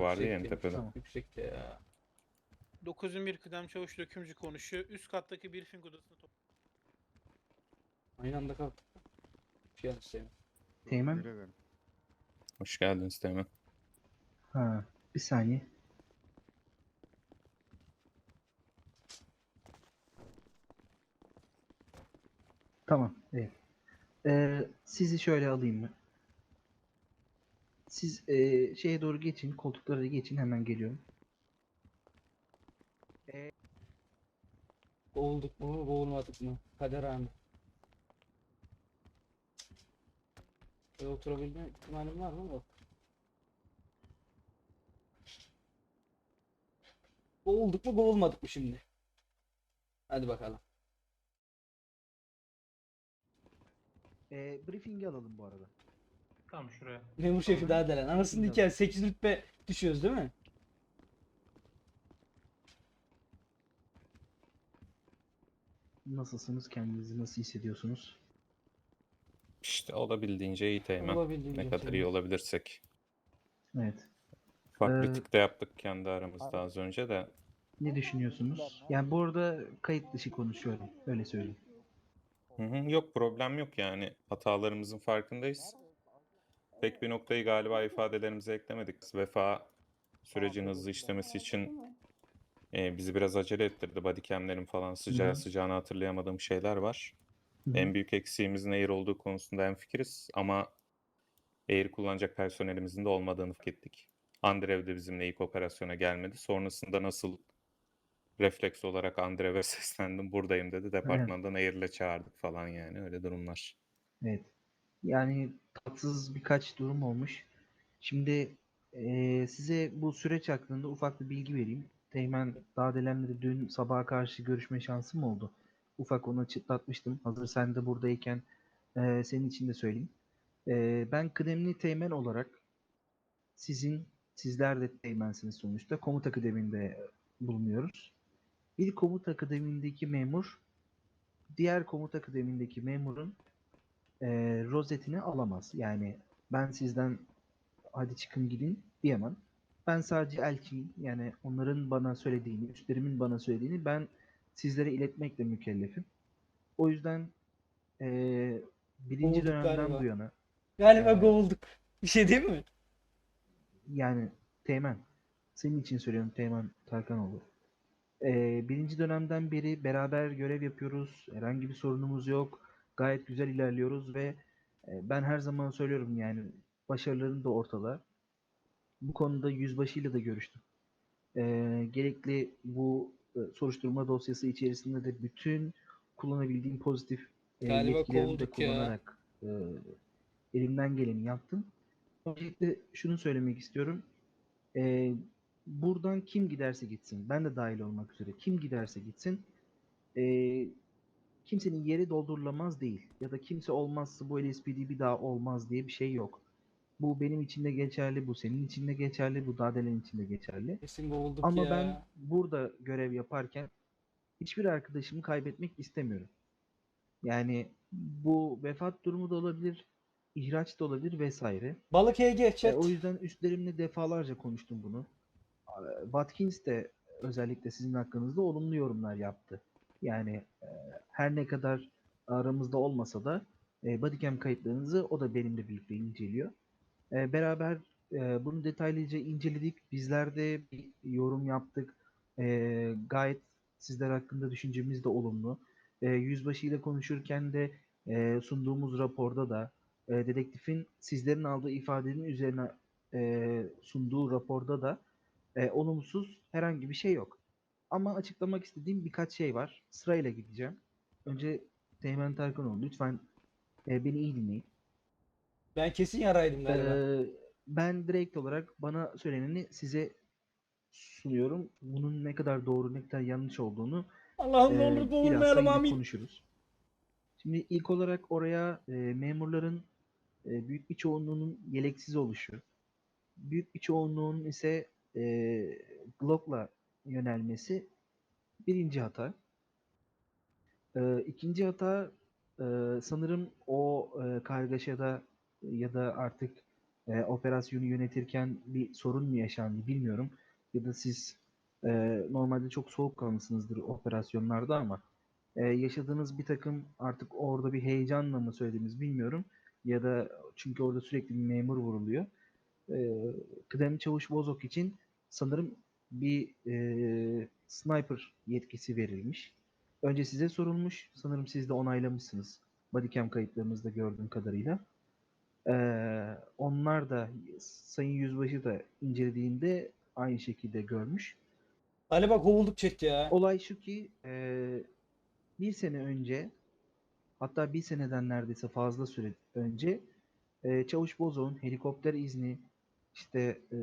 vardı ya en tepede. Tamam. Yüksekte ya. 901 kıdem çavuş dökümcü konuşuyor. Üst kattaki briefing odasına top. Aynı anda kalk. Şey yapayım. Teğmen. Hoş geldiniz Teğmen. Ha, bir saniye. Tamam, evet. Ee, sizi şöyle alayım mı? Siz ee, şeye doğru geçin, koltuklara geçin, hemen geliyorum. Boğulduk mu, boğulmadık mı? Kader anı. Böyle oturabilme ihtimalim var mı? Yok. Boğulduk mu, boğulmadık mı şimdi? Hadi bakalım. Ee, briefing'i alalım bu arada. Tamam şuraya. Memur şefi daha delen. Anasını diker 8 rütbe düşüyoruz değil mi? Nasılsınız? Kendinizi nasıl hissediyorsunuz? İşte olabildiğince iyi Teğmen. Olabildiğince Ne kadar iyi olabilirsek. Evet. Bir Ee, tık da yaptık kendi aramızda az önce de. Ne düşünüyorsunuz? Yani bu arada kayıt dışı konuşuyorum. Öyle söyleyeyim. Hı hı, yok problem yok yani. Hatalarımızın farkındayız. Pek bir noktayı galiba ifadelerimize eklemedik. Vefa sürecin hızlı işlemesi için e, bizi biraz acele ettirdi. Bodycam'lerin falan sıcağı hı. sıcağını hatırlayamadığım şeyler var. Hı. En büyük eksiğimizin Air olduğu konusunda hemfikiriz ama Air kullanacak personelimizin de olmadığını fark ettik. Andrev de bizimle ilk operasyona gelmedi. Sonrasında nasıl refleks olarak Andrev'e seslendim buradayım dedi. Departmandan Air'le çağırdık falan yani öyle durumlar. Evet. Yani tatsız birkaç durum olmuş. Şimdi eee, size bu süreç hakkında ufak bir bilgi vereyim. Teğmen Dadelem'le de dün sabaha karşı görüşme şansım oldu. Ufak onu çıtlatmıştım. Hazır sen de buradayken eee, senin için de söyleyeyim. Eee, ben kıdemli teğmen olarak sizin, sizler de teğmensiniz sonuçta. Komuta kıdeminde bulunuyoruz. Bir komuta kıdemindeki memur diğer komuta kıdemindeki memurun e, rozetini alamaz. Yani ben sizden hadi çıkın gidin diyemem. Ben sadece elçiyim. Yani onların bana söylediğini, üstlerimin bana söylediğini ben sizlere iletmekle mükellefim. O yüzden e, birinci Olduk dönemden galiba. bu yana Galiba Ee, boğulduk. Bir şey değil mi? yani Teğmen senin için söylüyorum Teğmen Tarkanoğlu. Ee, birinci dönemden beri beraber görev yapıyoruz. Herhangi bir sorunumuz yok. Gayet güzel ilerliyoruz ve e, ben her zaman söylüyorum yani başarıların da ortada. Bu konuda yüzbaşıyla da görüştüm. Ee, gerekli bu e, soruşturma dosyası içerisinde de bütün kullanabildiğim pozitif e, yetkilerimi de ya. kullanarak e, elimden geleni yaptım. Öncelikle şunu söylemek istiyorum. Ee, buradan kim giderse gitsin, ben de dahil olmak üzere kim giderse gitsin, ee, kimsenin yeri doldurulamaz değil. Ya da kimse olmazsa bu LSPD bir daha olmaz diye bir şey yok. Bu benim için de geçerli, bu senin için de geçerli, bu Dadelen için de geçerli. Kesin boğulduk Ama ya. ben burada görev yaparken hiçbir arkadaşımı kaybetmek istemiyorum. Yani bu vefat durumu da olabilir, ihraç da olabilir vesaire. Balık HG E, chat. o yüzden üstlerimle defalarca konuştum bunu. E, Watkins de özellikle sizin hakkınızda olumlu yorumlar yaptı. Yani e, her ne kadar aramızda olmasa da e, bodycam kayıtlarınızı o da benimle birlikte inceliyor. E, beraber e, bunu detaylıca inceledik. Bizler de bir yorum yaptık. E, gayet sizler hakkında düşüncemiz de olumlu. E, yüzbaşı ile konuşurken de e, sunduğumuz raporda da e, dedektifin sizlerin aldığı ifadenin üzerine e, sunduğu raporda da e, olumsuz herhangi bir şey yok. Ama açıklamak istediğim birkaç şey var. Sırayla gideceğim. Önce Teğmen Tarkanoğlu lütfen e, beni iyi dinleyin. Ben kesin yaraydım galiba. Ee, ben direkt olarak bana söyleneni size sunuyorum. Bunun ne kadar doğru ne kadar yanlış olduğunu Allah'ım ne e, olur yine amin. konuşuruz. Şimdi ilk olarak oraya e, memurların e, büyük bir çoğunluğunun yeleksiz oluşu, büyük bir çoğunluğun ise e, Glock'la yönelmesi birinci hata. E, ikinci hata e, sanırım o e, kargaşada ya da artık e, operasyonu yönetirken bir sorun mu yaşandı bilmiyorum. Ya da siz e, normalde çok soğukkanlısınızdır operasyonlarda ama e, yaşadığınız bir takım artık orada bir heyecanla mı söylediğiniz bilmiyorum. Ya da çünkü orada sürekli bir memur vuruluyor. E, Kıdemli Çavuş Bozok için sanırım bir e, sniper yetkisi verilmiş. Önce size sorulmuş. Sanırım siz de onaylamışsınız. Bodycam kayıtlarınızda gördüğüm kadarıyla. Ee, onlar da Sayın Yüzbaşı da incelediğinde aynı şekilde görmüş. Galiba kovulduk chat ya. Olay şu ki e, bir sene önce hatta bir seneden neredeyse fazla süre önce e, Çavuş Bozok'un helikopter izni işte e,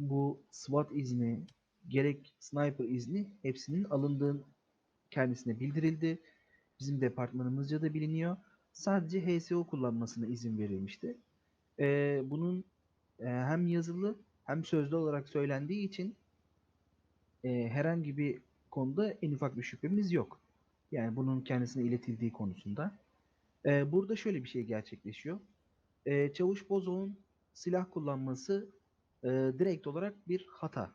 bu SWAT izni gerek sniper izni hepsinin alındığı kendisine bildirildi. Bizim departmanımızca da biliniyor. Sadece HSO kullanmasına izin verilmişti. E, bunun e, hem yazılı hem sözlü olarak söylendiği için e, herhangi bir konuda en ufak bir şüphemiz yok. Yani bunun kendisine iletildiği konusunda. E, burada şöyle bir şey gerçekleşiyor. E, Çavuş Bozok'un silah kullanması e, direkt olarak bir hata.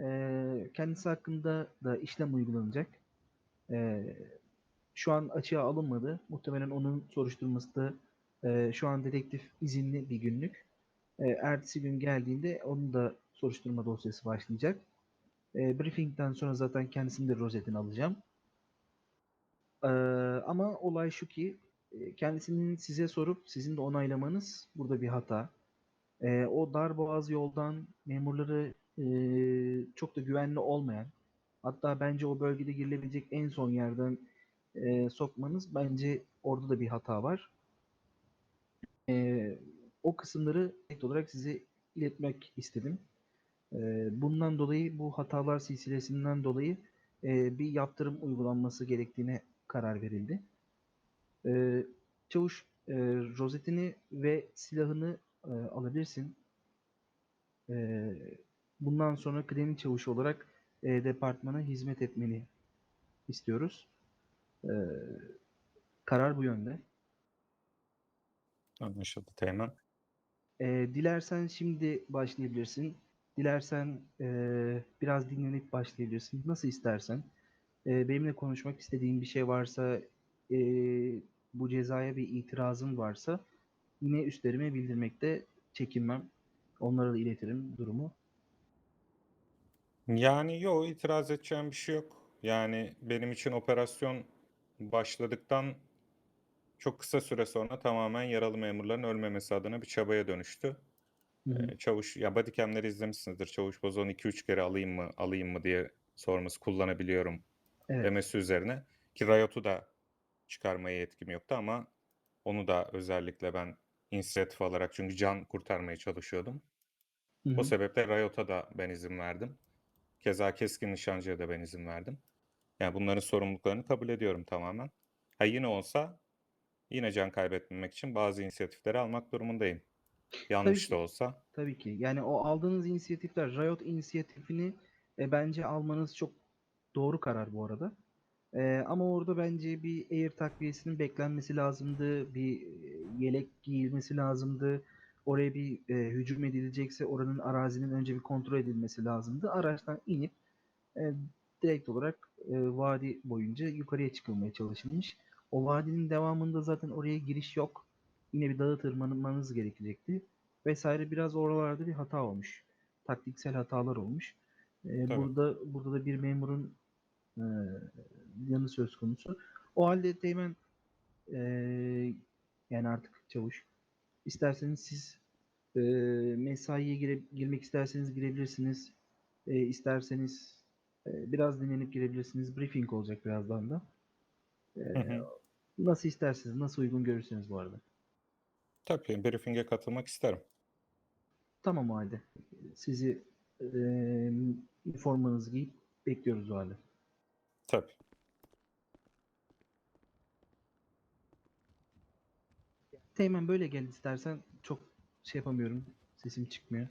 E, kendisi hakkında da işlem uygulanacak. E, şu an açığa alınmadı. Muhtemelen onun soruşturması da e, şu an dedektif izinli bir günlük. E, ertesi gün geldiğinde onun da soruşturma dosyası başlayacak. E, briefingden sonra zaten kendisinin de rozetini alacağım. E, ama olay şu ki e, kendisinin size sorup sizin de onaylamanız burada bir hata. E, o dar boğaz yoldan memurları e, çok da güvenli olmayan hatta bence o bölgede girilebilecek en son yerden e, sokmanız bence orada da bir hata var. E, o kısımları direkt olarak size iletmek istedim. E, bundan dolayı bu hatalar silsilesinden dolayı e, bir yaptırım uygulanması gerektiğine karar verildi. E, çavuş e, rozetini ve silahını e, alabilirsin. E, bundan sonra kıdemli çavuş olarak e, departmana hizmet etmeni istiyoruz. E, karar bu yönde. Anlaşıldı Teğmen. E, dilersen şimdi başlayabilirsin. Dilersen e, biraz dinlenip başlayabilirsin. Nasıl istersen. E, benimle konuşmak istediğin bir şey varsa, e, bu cezaya bir itirazın varsa yine üstlerime bildirmekte çekinmem. Onlara da iletirim durumu. Yani yok itiraz edeceğim bir şey yok. Yani benim için operasyon başladıktan çok kısa süre sonra tamamen yaralı memurların ölmemesi adına bir çabaya dönüştü. Hı hı. Ee, Çavuş, ya bodycam'leri izlemişsinizdir. Çavuş Bozok'un 2-3 kere alayım mı, alayım mı diye sorması kullanabiliyorum Evet. demesi üzerine. Ki Riot'u da çıkarmaya yetkim yoktu ama onu da özellikle ben inisiyatif alarak çünkü can kurtarmaya çalışıyordum. Hı O hı. sebeple Riot'a da ben izin verdim. Keza keskin nişancıya da ben izin verdim. Yani bunların sorumluluklarını kabul ediyorum tamamen. Ha yine olsa yine can kaybetmemek için bazı inisiyatifleri almak durumundayım. Yanlış ki. da olsa. Tabii ki. Yani o aldığınız inisiyatifler, Riot inisiyatifini e, bence almanız çok doğru karar bu arada. E, ama orada bence bir air takviyesinin beklenmesi lazımdı. Bir yelek giyilmesi lazımdı. Oraya bir e, hücum edilecekse oranın arazinin önce bir kontrol edilmesi lazımdı. Araçtan inip e, direkt olarak e, vadi boyunca yukarıya çıkılmaya çalışılmış. O vadinin devamında zaten oraya giriş yok. Yine bir dağı tırmanmanız gerekecekti. Vesaire biraz oralarda bir hata olmuş. Taktiksel hatalar olmuş. E, Tabii. burada burada da bir memurun e, yanı söz konusu. O halde Teğmen e, yani artık çavuş isterseniz siz e, mesaiye gire, girmek isterseniz girebilirsiniz. E, isterseniz e, biraz dinlenip girebilirsiniz. Briefing olacak birazdan da. E. Nasıl isterseniz, nasıl uygun görürseniz bu arada. Tabii briefing'e katılmak isterim. Tamam o halde. Sizi e, üniformanızı giyip bekliyoruz o halde. Tabii. Teğmen böyle gel istersen. Çok şey yapamıyorum. Sesim çıkmıyor.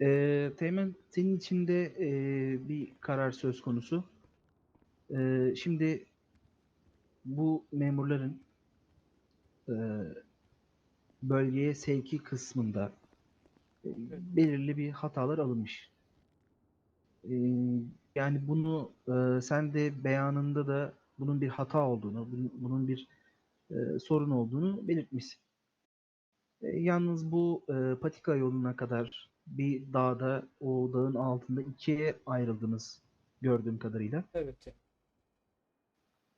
Ee, Teğmen senin için de e, bir karar söz konusu. Ee, şimdi bu memurların e, bölgeye sevki kısmında e, belirli bir hatalar alınmış. E, yani bunu e, sen de beyanında da bunun bir hata olduğunu, bunun, bir e, sorun olduğunu belirtmişsin. E, yalnız bu e, patika yoluna kadar bir dağda, o dağın altında ikiye ayrıldınız gördüğüm kadarıyla. Evet.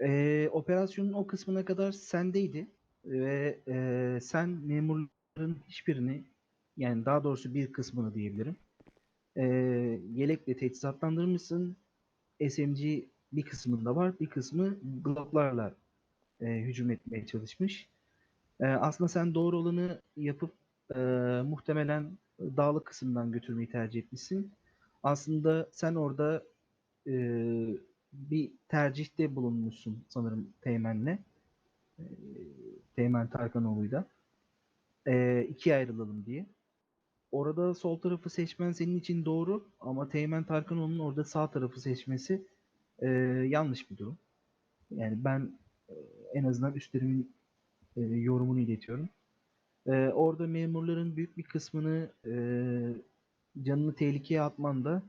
Ee, operasyonun o kısmına kadar sendeydi ve e, sen memurların hiçbirini yani daha doğrusu bir kısmını diyebilirim e, yelekle teçhizatlandırmışsın. SMG bir kısmında var, bir kısmı Glock'larla e, hücum etmeye çalışmış. E, aslında sen doğru olanı yapıp e, muhtemelen dağlık kısımdan götürmeyi tercih etmişsin. Aslında sen orada e, bir tercihte bulunmuşsun sanırım Teğmen'le. E, Teğmen Tarkanoğlu'yla. E, ikiye ayrılalım diye. Orada sol tarafı seçmen senin için doğru ama Teğmen Tarkanoğlu'nun orada sağ tarafı seçmesi e, yanlış bir durum. Yani ben e, en azından üstlerimin e, yorumunu iletiyorum. E, orada memurların büyük bir kısmını e, canını tehlikeye atman da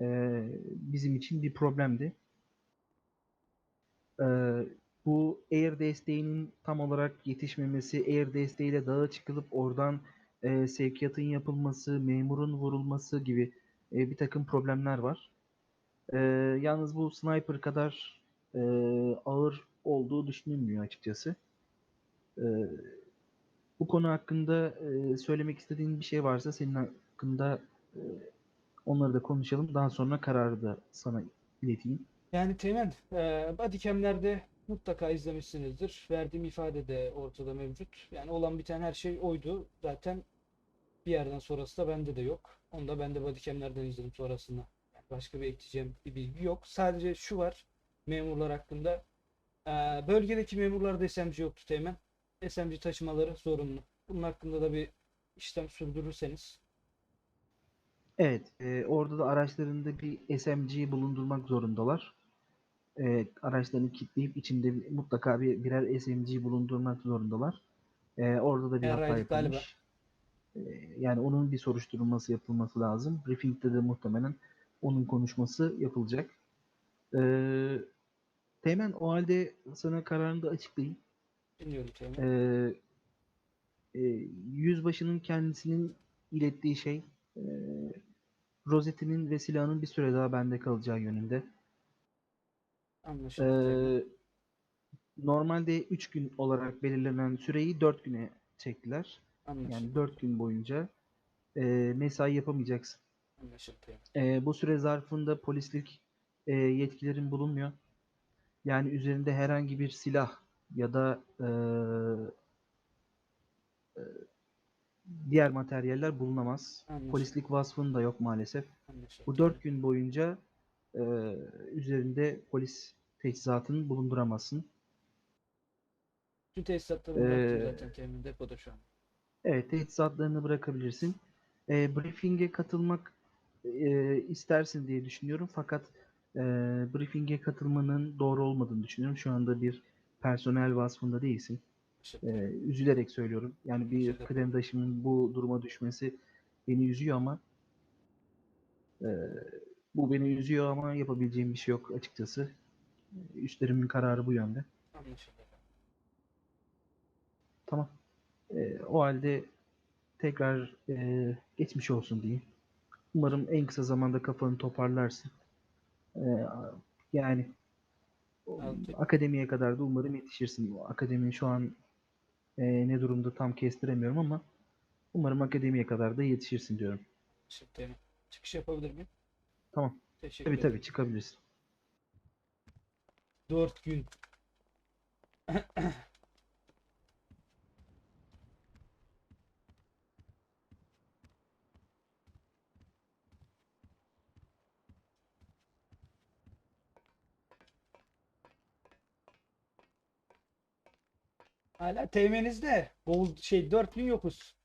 e, bizim için bir problemdi. E, bu air desteğinin tam olarak yetişmemesi, air desteğiyle dağa çıkılıp oradan e, sevkiyatın yapılması, memurun vurulması gibi e, bir takım problemler var. E, yalnız bu sniper kadar e, ağır olduğu düşünülmüyor açıkçası. E, bu konu hakkında e, söylemek istediğin bir şey varsa senin hakkında e, onları da konuşalım. Daha sonra kararı da sana ileteyim. Yani Teğmen, e, bodycam'lerde mutlaka izlemişsinizdir. Verdiğim ifade de ortada mevcut. Yani olan biten her şey oydu. Zaten bir yerden sonrası da bende de yok. Onu da ben de bodycam'lerden izledim sonrasında. Başka bir ekleyeceğim bir bilgi yok. Sadece şu var memurlar hakkında. E, bölgedeki memurlarda SMG yoktu Teğmen. SMG taşımaları zorunlu. Bunun hakkında da bir işlem sürdürürseniz. Evet, e, orada da araçlarında bir SMG bulundurmak zorundalar. E, araçlarını kilitleyip içinde bir- mutlaka bir birer SMG bulundurmak zorundalar. E, orada da bir hata Yaraydık galiba. yapılmış. E, yani onun bir soruşturulması yapılması lazım. Briefing'de de muhtemelen onun konuşması yapılacak. E, Teğmen o halde sana kararını da açıklayayım. Dinliyorum Teğmen. Ee, e, yüzbaşının kendisinin ilettiği şey e, rozetinin ve silahının bir süre daha bende kalacağı yönünde. Anlaşıldı. Ee, normalde 3 gün olarak belirlenen süreyi 4 güne çektiler. Anlaşıldı. Yani 4 gün boyunca e, mesai yapamayacaksın. Anlaşıldı Teğmen. E, bu süre zarfında polislik e, yetkilerin bulunmuyor. Yani üzerinde herhangi bir silah ya da e, e, diğer materyaller bulunamaz. Anlaşıldı. Polislik vasfın da yok maalesef. Anlaşıldı Bu. 4 gün boyunca e, üzerinde polis teçhizatını bulunduramazsın. Tüm tesisatları bıraktım Ee, zaten Teğmen depoda şu an. Evet, teçhizatlarını bırakabilirsin. E, briefing'e katılmak e, istersin diye düşünüyorum. Fakat e, briefing'e katılmanın doğru olmadığını düşünüyorum. Şu anda bir personel vasfında değilsin. E, üzülerek söylüyorum. Yani bir kıdemdaşımın bu duruma düşmesi beni üzüyor ama e, bu beni üzüyor ama yapabileceğim bir şey yok açıkçası. Üstlerimin kararı bu yönde. Anlaşıldı. Tamam. E, o halde tekrar e, geçmiş olsun diyeyim. Umarım en kısa zamanda kafanı toparlarsın. E, yani o- Aldık. akademiye kadar da umarım yetişirsin. Akademi şu an e, ne durumda tam kestiremiyorum ama umarım akademiye kadar da yetişirsin diyorum. Çıkış yapabilir miyim? Tamam. Teşekkür Tabii ederim. tabii çıkabilirsin. 4 gün. Hala teğmenizde. Gold şey 4 gün yokuz.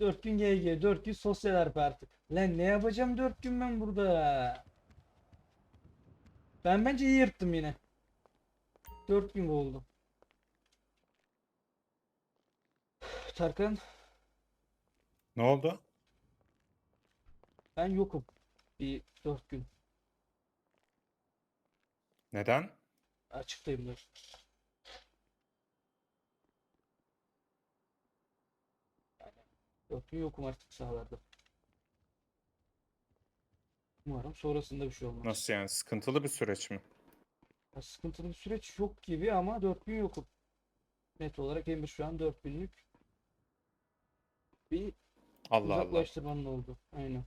4 gün GG, 4 gün sosyal harp artık. Lan ne yapacağım 4 gün ben burada? Ben bence iyi yırttım yine. 4 gün oldu. Tarkan Ne oldu? ben yokum. Bir dört gün. Neden? Açıklayayım dur. Gün yokum artık sahalarda. Umarım sonrasında bir şey olmaz. Nasıl yani? Sıkıntılı bir süreç mi? Ya sıkıntılı bir süreç yok gibi ama 4 gün yokum. Net olarak Emir şu an 4 günlük bir Allah Allah. uzaklaştırmanın oldu. Aynen.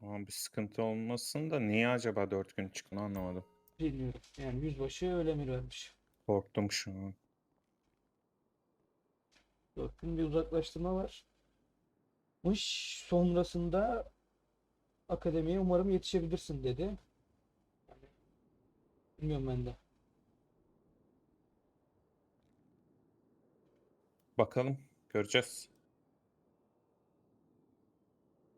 Ama bir sıkıntı olmasın da niye acaba 4 gün çıktığını anlamadım. Bilmiyorum. Yani yüzbaşı öyle emir vermiş. Korktum şu an. 4 gün bir uzaklaştırma var. Mış sonrasında akademiye umarım yetişebilirsin dedi. Bilmiyorum ben de. Bakalım. Göreceğiz.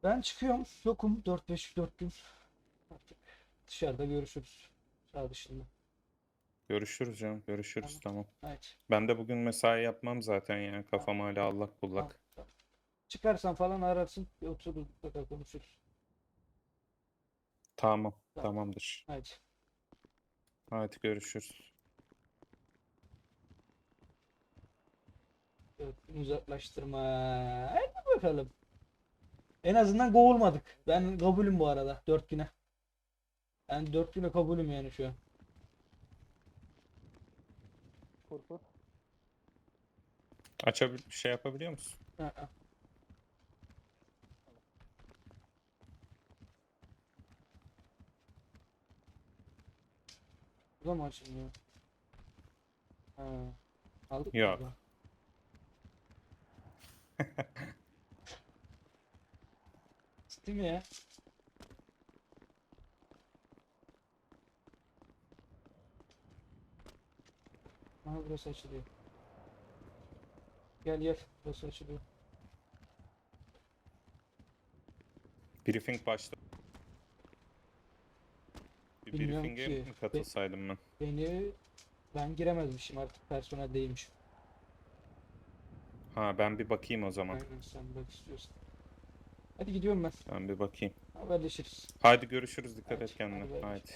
Ben çıkıyorum. Yokum 4-5-4 gün. Artık dışarıda görüşürüz. Sağ dışında. Görüşürüz canım. Görüşürüz tamam. Haydi. Ben de bugün mesai yapmam zaten yani. Kafam hala allak bullak. Tamam. Çıkarsan falan ararsın. Bir otururuz mutlaka konuşuruz. Tamam. Tamam. Tamamdır. Haydi. Hadi görüşürüz. Evet, uzaklaştırma. Hadi bakalım. En azından kovulmadık. Ben kabulüm bu arada. Dört güne. Ben dört güne kabulüm yani şu an. Açabil şey yapabiliyor musun? Ha, ha. Bu da mı açılmıyor? Ha. Aldık mı Yok. Ciddi mi ya? Aha burası açılıyor. Gel gel burası açılıyor. Briefing başladı. Bir Bilmiyorum briefing'e ki. mi katılsaydım ben? Beni ben giremezmişim artık personel değilmiş. Ha ben bir bakayım o zaman. Aynen sen bak istiyorsan. Hadi gidiyorum ben. Ben bir bakayım. Haberleşiriz. Haydi görüşürüz. Dikkat Hadi, et kendine. bay. Haydi.